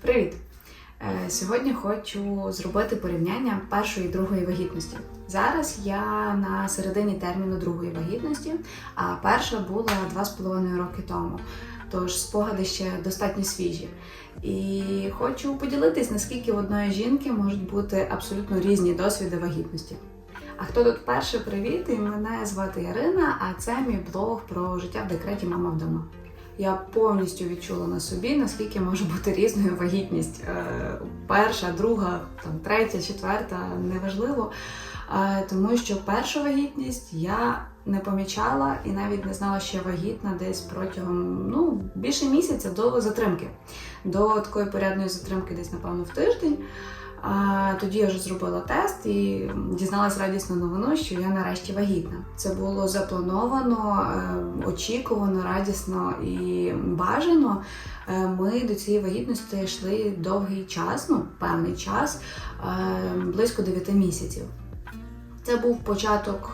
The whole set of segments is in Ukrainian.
Привіт! Е, Сьогодні хочу зробити порівняння першої і другої вагітності. Зараз я на середині терміну другої вагітності, а перша була два з половиною роки тому. Тож спогади ще достатньо свіжі. І хочу поділитись, наскільки в одної жінки можуть бути абсолютно різні досвіди вагітності. А хто тут перше, привіт! І мене звати Ярина, а це мій блог про життя в декреті Мама вдома. Я повністю відчула на собі, наскільки може бути різною вагітність. Е, Перша, друга, там, третя, четверта, неважливо. Е, Тому що першу вагітність я не помічала і навіть не знала, що я вагітна десь протягом ну, більше місяця до затримки. До такої порядної затримки, десь, напевно, в тиждень. А тоді я вже зробила тест і дізналась радісну новину, що я нарешті вагітна. Це було заплановано, е, очікувано, радісно і бажано. Е, Ми до цієї вагітності йшли довгий час, ну певний час, е, близько 9 місяців. Це був початок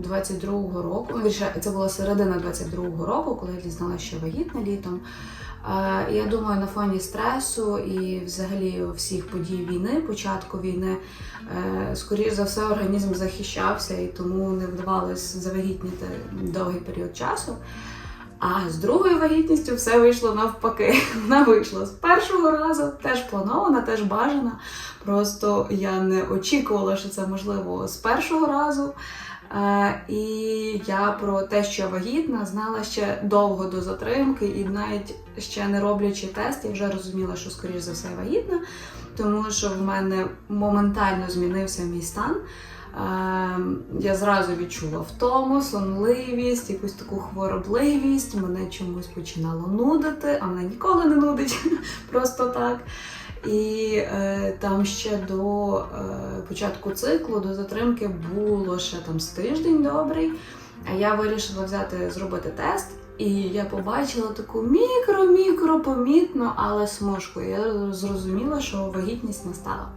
22-го року. це була середина 22-го року, коли я дізналася, що вагітна літом. Я думаю, на фоні стресу і взагалі всіх подій війни, початку війни, е, скоріш за все, організм захищався і тому не вдавалось завагітніти довгий період часу. А з другою вагітністю все вийшло навпаки. Вона вийшла з першого разу, теж планована, теж бажана. Просто я не очікувала, що це можливо з першого разу. Е, і я про те, що я вагітна, знала ще довго до затримки, і навіть ще не роблячи тест, я вже розуміла, що скоріш за все вагітна, тому що в мене моментально змінився мій стан. Е, Я зразу відчула втому, сонливість, якусь таку хворобливість. Мене чомусь починало нудити, а мене ніколи не нудить просто так. І е, там ще до е, початку циклу, до затримки було ще там з тиждень добрий. А я вирішила взяти зробити тест, і я побачила таку мікро-мікро помітну, але смужку. Я зрозуміла, що вагітність настала.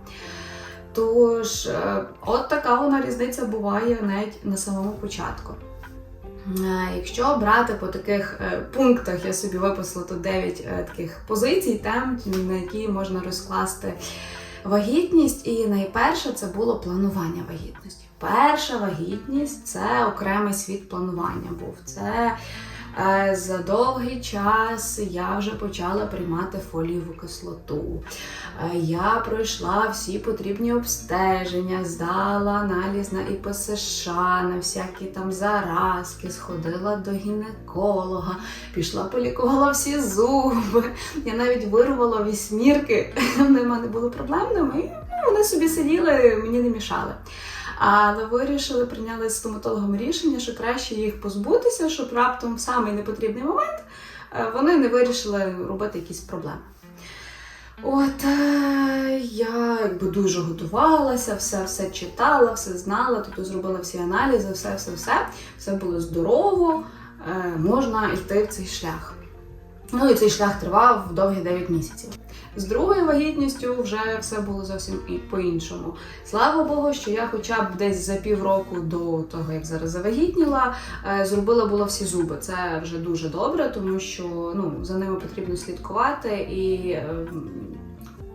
Тож, е, от така вона різниця буває навіть на самому початку. Е, Якщо брати по таких е, пунктах, я собі виписала тут 9 е, таких позицій, тем, на які можна розкласти вагітність. І найперше це було планування вагітності. Перша вагітність це окремий світ планування був. Це за довгий час я вже почала приймати фолієву кислоту. Е, Я пройшла всі потрібні обстеження, здала аналіз на ІПСШ, на всякі там заразки, сходила до гінеколога, пішла полікувала всі зуби. Я навіть вирвала вісьмірки, в мене були проблемними, і ну, вони собі сиділи, мені не мішали. Але вирішили, прийняли з стоматологом рішення, що краще їх позбутися, щоб раптом в самий непотрібний момент е, вони не вирішили робити якісь проблеми. От е, я якби дуже готувалася, все все читала, все знала, тобто зробила всі аналізи, все, все, все, все було здорово, е, можна йти в цей шлях. Ну і цей шлях тривав довгі 9 місяців. З другою вагітністю вже все було зовсім і по-іншому. Слава Богу, що я хоча б десь за півроку до того, як зараз завагітніла, е, зробила було всі зуби. Це вже дуже добре, тому що ну, за ними потрібно слідкувати і. е,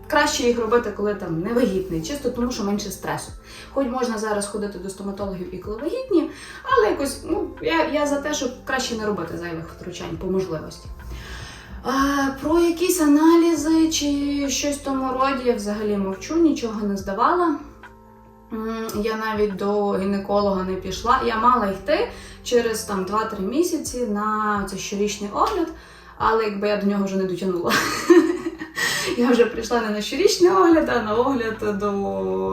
Краще їх робити, коли там не вагітний, чисто тому, що менше стресу. Хоч можна зараз ходити до стоматологів і коли вагітні, але якось ну я, я за те, щоб краще не робити зайвих втручань по можливості. А, про якісь аналізи чи щось в тому роді я взагалі мовчу, нічого не здавала. Я навіть до гінеколога не пішла. Я мала йти через там 2-3 місяці на цей щорічний огляд, але якби я до нього вже не дотягнула. Я вже прийшла не на щорічний огляд, а на огляд до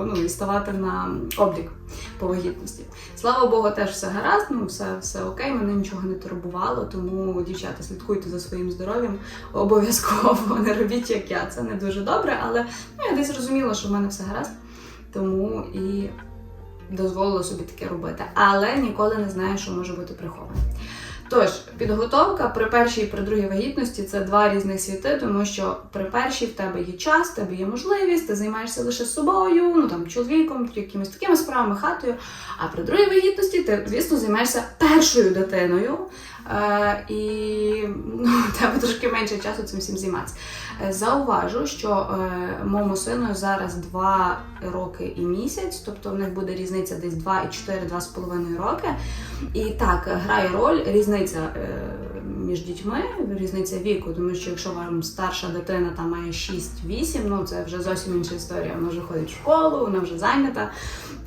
ну, ставати на облік вагітності. Слава Богу, теж все гаразд, ну все, все окей, мене нічого не турбувало, тому дівчата, слідкуйте за своїм здоров'ям обов'язково не робіть як я. Це не дуже добре, але ну, я десь розуміла, що в мене все гаразд, тому і дозволила собі таке робити. Але ніколи не знаю, що може бути приховане. Тож, підготовка при першій і при другій вагітності це два різних світи, тому що при першій в тебе є час, в тебе є можливість, ти займаєшся лише собою, ну там чоловіком, якимись такими справами, хатою. А при другій вагітності ти, звісно, займаєшся першою дитиною. Е, і ну, тебе трошки менше часу цим всім займатися. Зауважу, що е, моєму сину зараз 2 роки і місяць, тобто в них буде різниця десь 2 і 4, 2,5 роки. І так, грає роль різниця е, між дітьми, різниця віку, тому що якщо вам старша дитина там має 6-8, ну це вже зовсім інша історія. Вона вже ходить в школу, вона вже зайнята.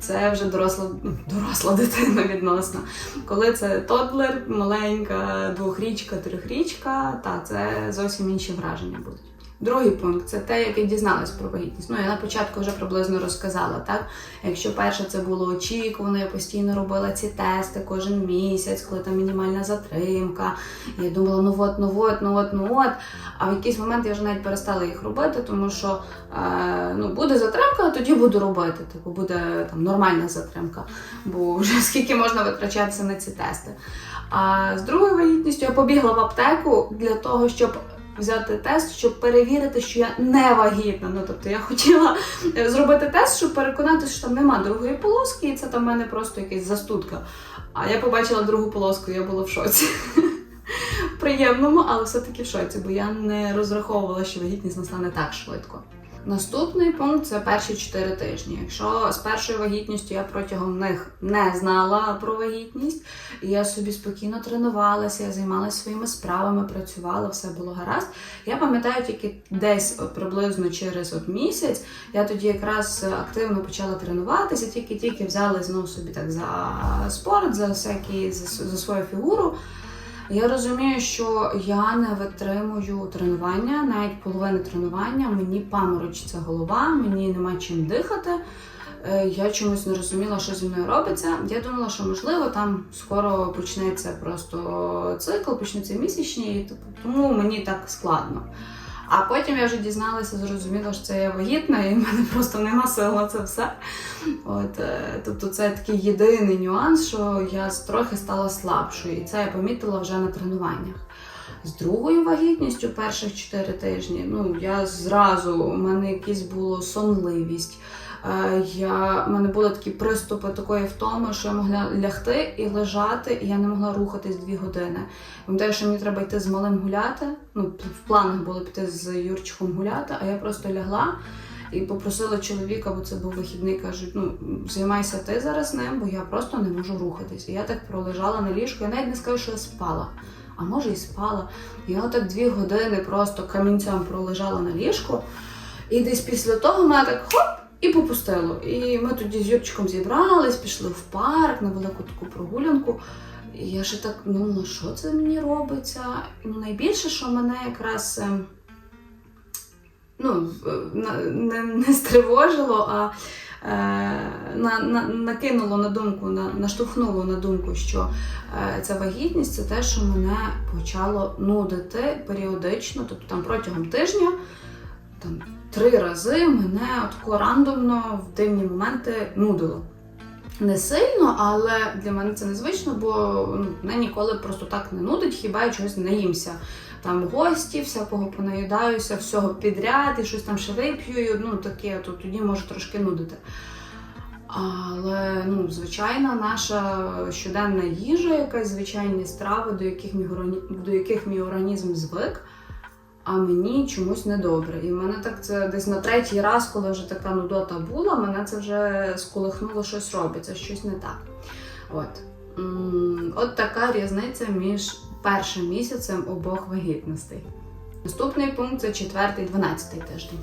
Це вже доросла, доросла дитина відносно. Коли це тодлер, маленька, двохрічка, трьохрічка, та це зовсім інші враження будуть. Другий пункт це те, як я дізналась про вагітність. Ну я на початку вже приблизно розказала. Так, якщо перше це було очікувано, я постійно робила ці тести кожен місяць, коли там мінімальна затримка. Я думала, ну от, ну от, ну от, ну от. А в якийсь момент я вже навіть перестала їх робити, тому що е, ну, буде затримка, а тоді буду робити. Типу буде там нормальна затримка, бо вже скільки можна витрачатися на ці тести. А з другою вагітністю я побігла в аптеку для того, щоб взяти тест, щоб перевірити, що я не вагітна. Ну тобто я хотіла е, зробити тест, щоб переконатися, що там нема другої полоски, і це там в мене просто якась застудка. А я побачила другу полоску, я була в шоці. Приємному, але все-таки в шоці, бо я не розраховувала, що вагітність настане так швидко. Наступний пункт це перші 4 тижні. Якщо з першою вагітністю я протягом них не знала про вагітність, і я собі спокійно тренувалася, я займалася своїми справами, працювала, все було гаразд. Я пам'ятаю тільки десь приблизно через от місяць я тоді якраз активно почала тренуватися, тільки-тільки взяли знову собі так за спорт, за всякі за, за свою фігуру. Я розумію, що я не витримую тренування, навіть половини тренування, мені паморочиться голова, мені нема чим дихати. Е, Я чомусь не розуміла, що зі мною робиться. Я думала, що можливо там скоро почнеться просто цикл, почнуться місячні, типу, тому мені так складно. А потім я вже дізналася, зрозуміла, що це я вагітна, і в мене просто нема сил на це все. От, е, тобто це такий єдиний нюанс, що я трохи стала слабшою, і це я помітила вже на тренуваннях. З другою вагітністю перших 4 тижні, ну я зразу, у мене якась була сонливість. Е, Я, в мене були такі приступи такої втоми, що я могла лягти і лежати, і я не могла рухатись дві години. Пам'ятаю, що мені треба йти з малим гуляти. Ну, в планах було піти з Юрчиком гуляти, а я просто лягла і попросила чоловіка, бо це був вихідний, кажуть, ну займайся ти зараз ним, бо я просто не можу рухатись. І я так пролежала на ліжку, я навіть не скажу, що я спала. А може і спала. Я отак дві години просто камінцем пролежала на ліжку. І десь після того мене так хоп і попустило. І ми тоді з Юрчиком зібрались, пішли в парк на велику таку прогулянку. І я ще так думала, що це мені робиться. Ну, найбільше, що мене якраз ем, ну, не, не стривожило, а е, на, на, накинуло на думку, на, наштовхнуло на думку, що е, ця вагітність це те, що мене почало нудити періодично, тобто там протягом тижня. Там три рази мене отко рандомно в дивні моменти нудило. Не сильно, але для мене це незвично, бо ну, мене ніколи просто так не нудить, хіба я чогось наїмся. Там гості, всякого понаїдаюся, всього підряд, і щось там ще вип'ю, ну таке, то тоді може трошки нудити. Але ну, звичайна наша щоденна їжа, якась звичайні страви, до яких мій організм звик, а мені чомусь недобре. І в мене так це десь на третій раз, коли вже така нудота була, мене це вже сколихнуло щось робиться, щось не так. От. От така різниця між першим місяцем обох вагітностей. Наступний пункт це 4-12 тиждень.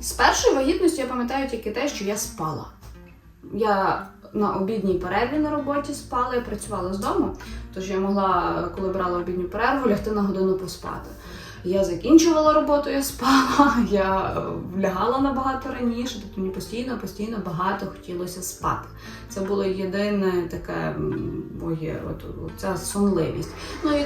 З першої вагітності я пам'ятаю тільки те, що я спала. Я на обідній перерві на роботі спала, я працювала з дому, тож я могла, коли брала обідню перерву, лягти на годину поспати. Я закінчувала роботу, я спала, я е, лягала набагато раніше, тобто мені постійно, постійно багато хотілося спати. Це було єдине таке моє, от ця сонливість. Ну і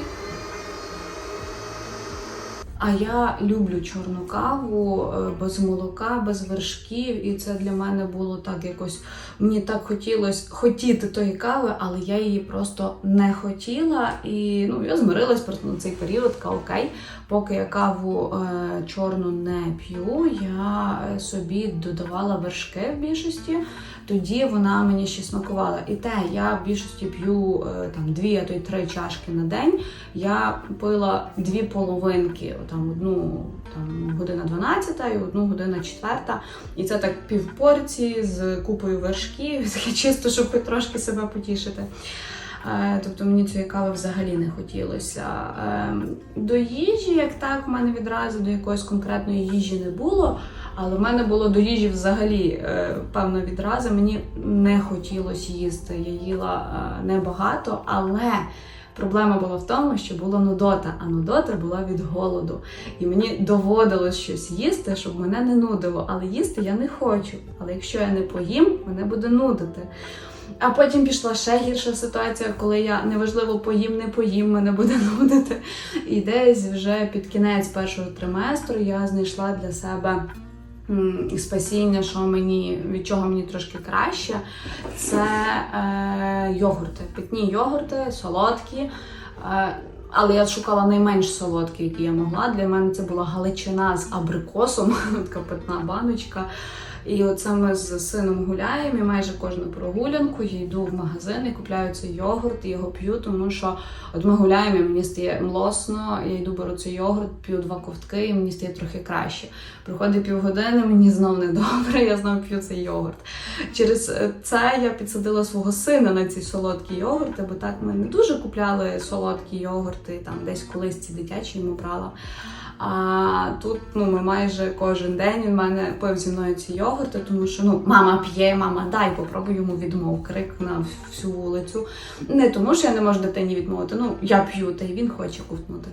а я люблю чорну каву е, без молока, без вершків, і це для мене було так якось. Мені так хотілося хотіти тої кави, але я її просто не хотіла. І ну я змирилась просто на цей період. Така окей, поки я каву е, чорну не п'ю, я е, собі додавала вершки в більшості. Тоді вона мені ще смакувала. І те, я в більшості п'ю е, там дві, а то й три чашки на день. Я пила дві половинки, там одну там година 12 і одну година 4. І це так півпорції з купою вершків, чисто, щоб трошки себе потішити. Е, Тобто мені цієї кави взагалі не хотілося. Е, До їжі, як так, в мене відразу до якоїсь конкретної їжі не було. Але в мене було до їжі взагалі е, певна відраза. Мені не хотілося їсти. Я їла е, небагато, але проблема була в тому, що була нудота, а нудота була від голоду. І мені доводилось щось їсти, щоб мене не нудило. Але їсти я не хочу. Але якщо я не поїм, мене буде нудити. А потім пішла ще гірша ситуація, коли я неважливо поїм, не поїм, мене буде нудити. І десь вже під кінець першого триместру я знайшла для себе спасіння, що мені від чого мені трошки краще. Це е, йогурти, питні йогурти, солодкі. Е, але я шукала найменш солодкі, які я могла. Для мене це була галичина з абрикосом, така питна баночка. І оце ми з сином гуляємо, і майже кожну прогулянку я йду в магазин і купляю цей йогурт і його п'ю, тому що от ми гуляємо, і мені стає млосно, я йду беру цей йогурт, п'ю два ковтки, і мені стає трохи краще. Проходить півгодини, мені знов не добре, я знов п'ю цей йогурт. Через це я підсадила свого сина на ці солодкі йогурти, бо так ми не дуже купляли солодкі йогурти, там десь колись ці дитячі йому брала. А тут ну, ми майже кожен день він мене пив зі мною ці йогурти, тому що ну, мама п'є, мама, дай попробуй йому відмов, крик на всю вулицю. Не тому, що я не можу дитині відмовити, ну я п'ю, та й він хоче ковтнути.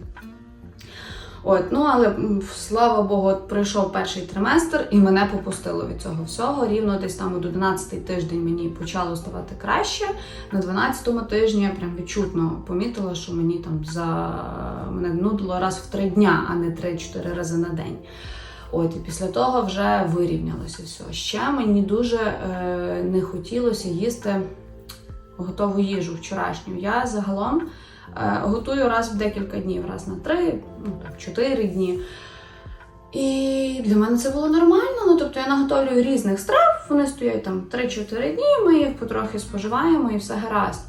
От, ну але слава Богу, от пройшов перший триместр і мене попустило від цього всього. Рівно десь там от 11 тиждень мені почало ставати краще. На 12-му тижні я прям відчутно помітила, що мені там за мене нудило раз в три дня, а не 3-4 рази на день. От і після того вже вирівнялося все. Ще мені дуже е, не хотілося їсти готову їжу вчорашню. Я загалом готую раз в декілька днів, раз на три, ну так, чотири дні. І для мене це було нормально. Ну тобто я наготовлюю різних страв, вони стоять там 3-4 дні, ми їх потрохи споживаємо і все гаразд.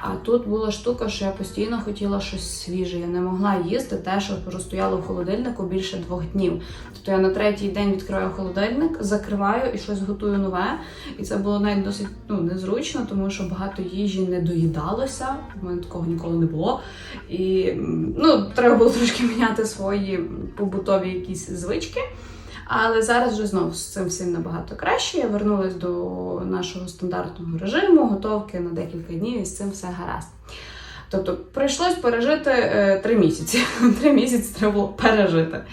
А тут була штука, що я постійно хотіла щось свіже. Я не могла їсти те, що простояло в холодильнику більше двох днів. Тобто я на третій день відкриваю холодильник, закриваю і щось готую нове. І це було навіть досить ну, незручно, тому що багато їжі не доїдалося. У мене такого ніколи не було. І ну, треба було трошки міняти свої побутові якісь звички. Але зараз вже знову з цим всім набагато краще. Я вернулась до нашого стандартного режиму, готовки на декілька днів і з цим все гаразд. Тобто прийшлось пережити е, три місяці. Три місяці треба було пережити.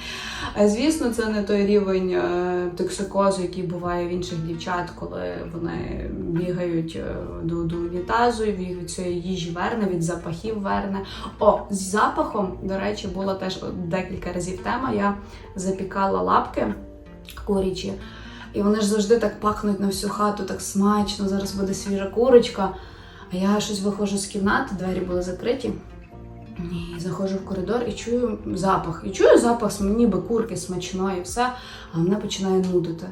А звісно, це не той рівень е, токсикозу, який буває в інших дівчат, коли вони бігають е, до, до унітазу, і від цієї їжі верне, від запахів верне. О, з запахом, до речі, була теж декілька разів тема. Я запікала лапки курячі. І вони ж завжди так пахнуть на всю хату, так смачно. Зараз буде свіжа курочка. А я щось виходжу з кімнати, двері були закриті. І заходжу в коридор і чую запах. І чую запах ніби курки смачної, все, а мене починає нудити.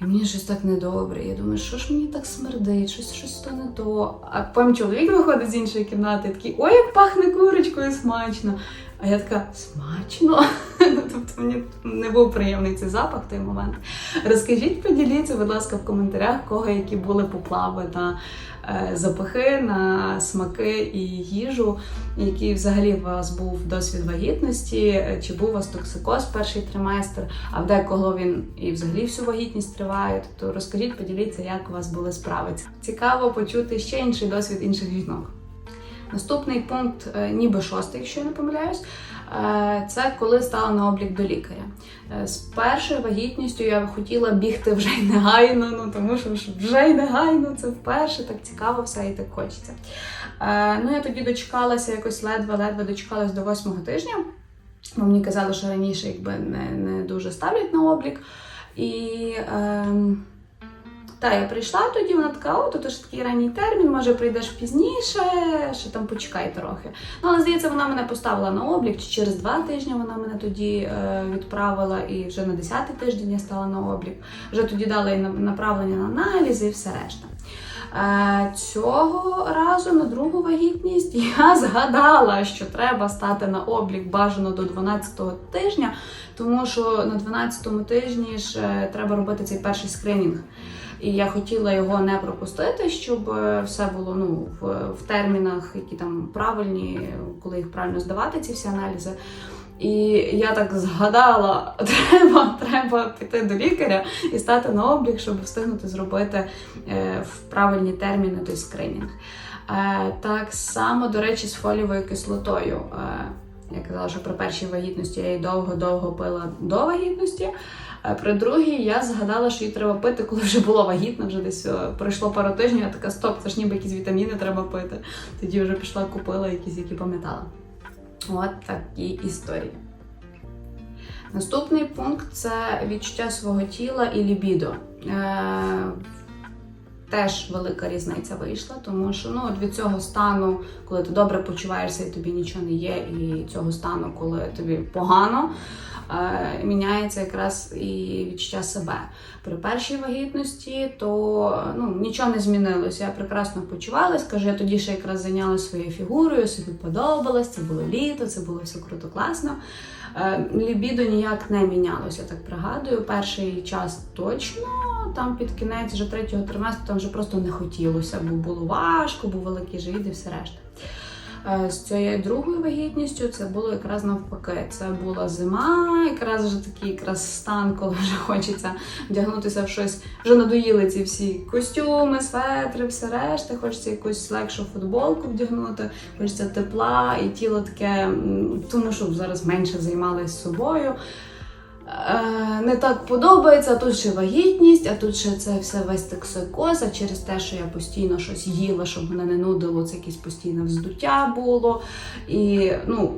І мені щось так недобре. Я думаю, що ж мені так смердить, щось щось то не то. А потім чоловік виходить з іншої кімнати і такий, ой, як пахне курочкою смачно. А я така смачно. тобто мені не був приємний цей запах в той момент. Розкажіть, поділіться, будь ласка, в коментарях, кого які були поплави на е, запахи, на смаки і їжу, який взагалі у вас був досвід вагітності, е, чи був у вас токсикоз перший триместр, а в декого він і взагалі всю вагітність триває. Тобто розкажіть, поділіться, як у вас були справи. Цікаво почути ще інший досвід інших жінок. Наступний пункт, е, ніби шостий, якщо я не помиляюсь, е, це коли стала на облік до лікаря. Е, З першою вагітністю я хотіла бігти вже й негайно, ну тому що вже й негайно, це вперше так цікаво все і так хочеться. Е, Ну я тоді дочекалася якось ледве-ледве дочекалась до восьмого тижня. Бо мені казали, що раніше якби не, не дуже ставлять на облік. І ем, Та я прийшла тоді, вона така, о, тут ж такий ранній термін, може прийдеш пізніше, ще там почекай трохи. Ну, але здається, вона мене поставила на облік, чи через два тижні вона мене тоді е, відправила, і вже на 10-й тиждень я стала на облік. Вже тоді дали направлення на аналізи і все решта. Е, Цього разу на другу вагітність я згадала, що треба стати на облік бажано до 12-го тижня, тому що на 12-му тижні ж е, треба робити цей перший скринінг. І я хотіла його не пропустити, щоб е, все було ну, в, в термінах, які там правильні, коли їх правильно здавати, ці всі аналізи. І я так згадала, треба, треба піти до лікаря і стати на облік, щоб встигнути зробити е, в правильні терміни той скринінг. Е, так само, до речі, з фолієвою кислотою. Я казала, що при першій вагітності я її довго-довго пила до вагітності. А при другій я згадала, що її треба пити, коли вже була вагітна, вже десь е, пройшло пару тижнів. Я така, стоп, це ж ніби якісь вітаміни треба пити. Тоді вже пішла, купила якісь, які пам'ятала. От такі історії. Наступний пункт це відчуття свого тіла і лібідо. Е, теж велика різниця вийшла, тому що ну, от від цього стану, коли ти добре почуваєшся і тобі нічого не є, і цього стану, коли тобі погано, е, міняється якраз і відчуття себе. При першій вагітності то ну, нічого не змінилося. Я прекрасно почувалась. Кажу, я тоді ще якраз зайнялася своєю фігурою, собі подобалось, це було літо, це було все круто, класно. Е, Лібідо ніяк не мінялося, так пригадую. Перший час точно, там під кінець вже третього триместру там вже просто не хотілося, бо було важко, був великий живіт і все решта. Е, З цією другою вагітністю це було якраз навпаки. Це була зима, якраз вже такий якраз стан, коли вже хочеться вдягнутися в щось. Вже надоїли ці всі костюми, светри, все решта. Хочеться якусь легшу футболку вдягнути, хочеться тепла, і тіло таке, тому що зараз менше займалися собою. Е, Не так подобається, а тут ще вагітність, а тут ще це все весь токсикоз, а через те, що я постійно щось їла, щоб мене не нудило, це якесь постійне вздуття було. І ну,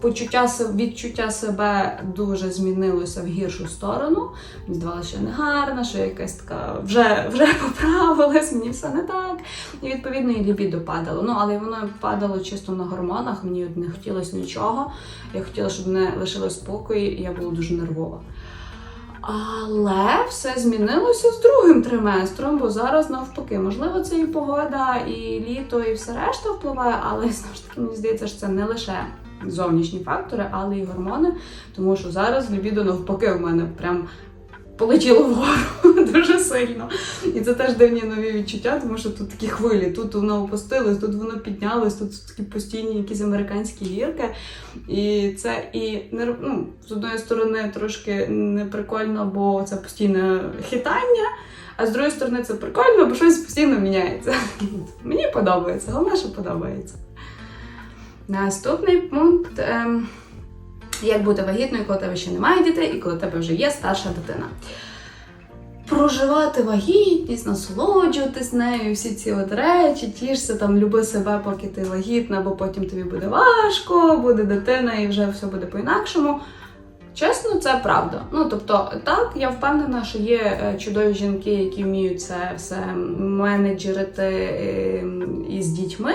почуття відчуття себе дуже змінилося в гіршу сторону. Мені здавалося, що я не гарна, що я якась така вже, вже поправилась, мені все не так. І відповідно і лібідо падало. Ну, але воно падало чисто на гормонах, мені не хотілося нічого. Я хотіла, щоб мене лишило спокій, і я була дуже нервова. Але все змінилося з другим триместром, бо зараз навпаки, можливо, це і погода, і літо, і все решта впливає, але знову ж таки мені здається, що це не лише зовнішні фактори, але й гормони. Тому що зараз лібідо навпаки в мене прям полетіло вгору дуже сильно. І це теж дивні нові відчуття, тому що тут такі хвилі. Тут воно опустилось, тут воно піднялось, тут такі постійні якісь американські гірки. І це і не ну, з одної сторони трошки неприкольно, бо це постійне хитання. А з другої сторони, це прикольно, бо щось постійно міняється. Мені подобається, головне, що подобається. Наступний пункт. Ем, як бути вагітною, коли тебе ще немає дітей, і коли тебе вже є старша дитина. Проживати вагітність, насолоджуватись нею, всі ці от речі, тішся там, люби себе, поки ти вагітна, бо потім тобі буде важко, буде дитина і вже все буде по-інакшому. Чесно, це правда. Ну тобто, так, я впевнена, що є е, чудові жінки, які вміють це все менеджерити е, із дітьми.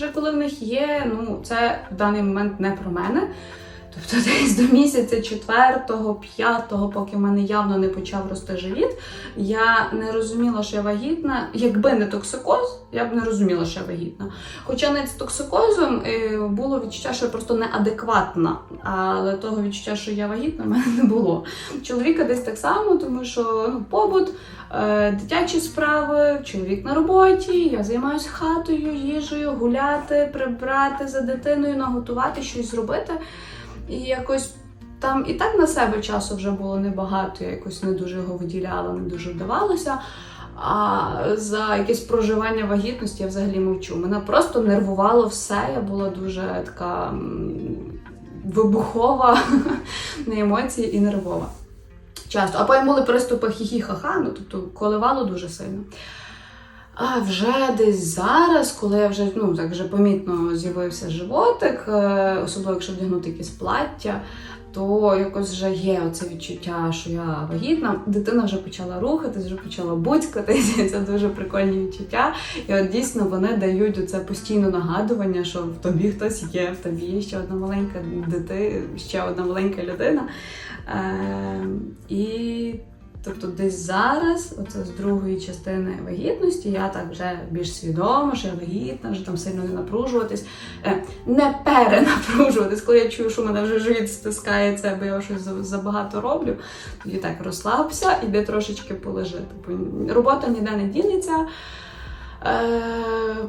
Вже коли в них є, ну це в даний момент не про мене. Тобто десь до місяця четвертого, п'ятого, поки в мене явно не почав рости живіт, я не розуміла, що я вагітна. Якби не токсикоз, я б не розуміла, що я вагітна. Хоча навіть з токсикозом е, було відчуття, що я просто неадекватна. Але того відчуття, що я вагітна, в мене не було. Чоловіка десь так само, тому що ну, побут, е, дитячі справи, чоловік на роботі, я займаюся хатою, їжею, гуляти, прибрати за дитиною, наготувати щось зробити. І якось там і так на себе часу вже було небагато, я якось не дуже його виділяла, не дуже вдавалося. А за якесь проживання вагітності я взагалі мовчу. Мене просто нервувало все. Я була дуже така вибухова на емоції і нервова. Часто. А потім були приступи хі-хі-ха-ха, ну тобто коливало дуже сильно. А вже десь зараз, коли я вже ну так вже помітно з'явився животик, е, особливо якщо вдягнути якесь плаття, то якось вже є оце відчуття, що я вагітна. Дитина вже почала рухатись, вже почала буцькатись. Це дуже прикольні відчуття. І от дійсно вони дають оце постійне нагадування, що в тобі хтось є, в тобі є ще одна маленька дитина, ще одна маленька людина. Е, і тобто десь зараз, оце з другої частини вагітності, я так вже більш свідома, що я вагітна, вже там сильно не напружуватись, е, не перенапружуватись, коли я чую, що мене вже живіт стискається, бо я щось забагато роблю. Тоді так розслабся, іди трошечки полежи. Типу, робота ніде не дінеться. Е,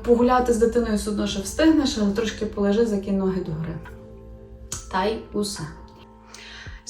погуляти з дитиною все одно ще встигнеш, але трошки полежи, закинь ноги догори. Та й усе.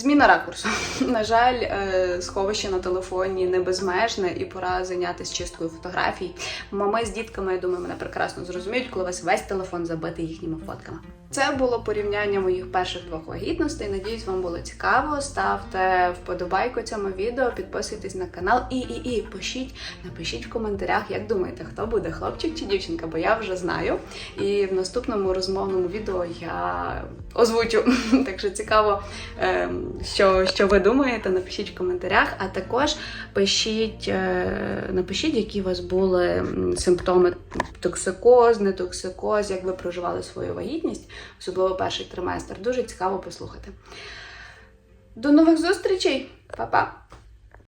Зміна ракурсу. На жаль, е, сховище на телефоні не безмежне і пора зайнятися чисткою фотографій. Мами з дітками, я думаю, мене прекрасно зрозуміють, коли вас весь телефон забитий їхніми фотками. Це було порівняння моїх перших двох вагітностей. Надіюсь, вам було цікаво. Ставте вподобайку цьому відео, підписуйтесь на канал і і і пишіть, напишіть в коментарях, як думаєте, хто буде хлопчик чи дівчинка, бо я вже знаю. І в наступному розмовному відео я озвучу. Так що цікаво, ем, що, що ви думаєте, напишіть в коментарях, а також пишіть, е, напишіть, які у вас були симптоми токсикоз, нетоксикоз, як ви проживали свою вагітність, особливо перший триместр. Дуже цікаво послухати. До нових зустрічей, Па-па!